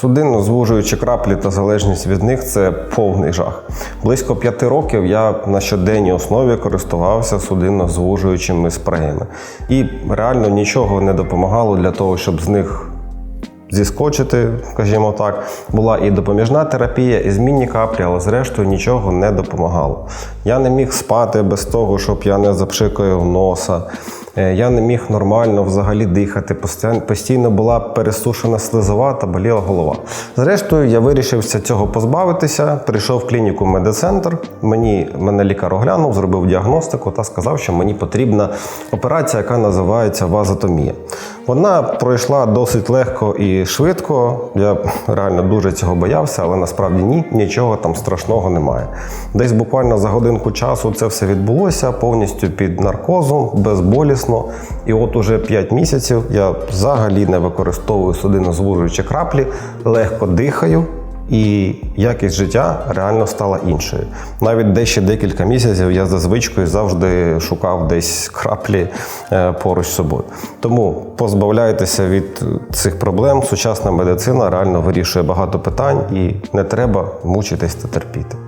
Судинно звужуючі краплі та залежність від них це повний жах. Близько п'яти років я на щоденній основі користувався судинно звужуючими спреями. І реально нічого не допомагало для того, щоб з них зіскочити, скажімо так. Була і допоміжна терапія, і змінні каплі, але зрештою нічого не допомагало. Я не міг спати без того, щоб я не запшикав носа. Е, Я не міг нормально взагалі дихати. Постійно, постійно була пересушена слизова та боліла голова. Зрештою, я вирішився цього позбавитися. Прийшов в клініку медицентр. Мені мене лікар оглянув, зробив діагностику та сказав, що мені потрібна операція, яка називається вазотомія. Вона пройшла досить легко і швидко. Я реально дуже цього боявся, але насправді ні, нічого там страшного немає. Десь буквально за годинку часу це все відбулося повністю під наркозом, безболісно. І от уже 5 місяців я взагалі не використовую судинозвужуючі краплі, легко дихаю. І якість життя реально стала іншою. Навіть дещо декілька місяців я за звичкою завжди шукав десь краплі е, поруч з собою. Тому позбавляйтеся від цих проблем. Сучасна медицина реально вирішує багато питань і не треба мучитись та терпіти.